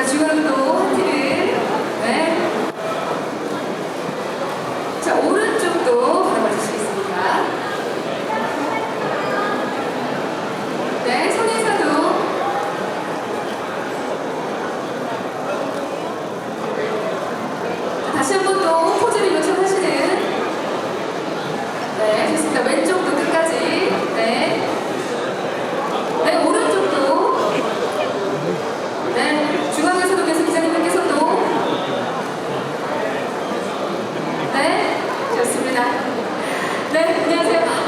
그러니까 자, 지금 또 하트를. 네. 자, 오른쪽도 바라봐 주시겠습니다. 네, 손 인사도. 다시 한 번 또 포즈를 요청하시는 네, 안녕하세요.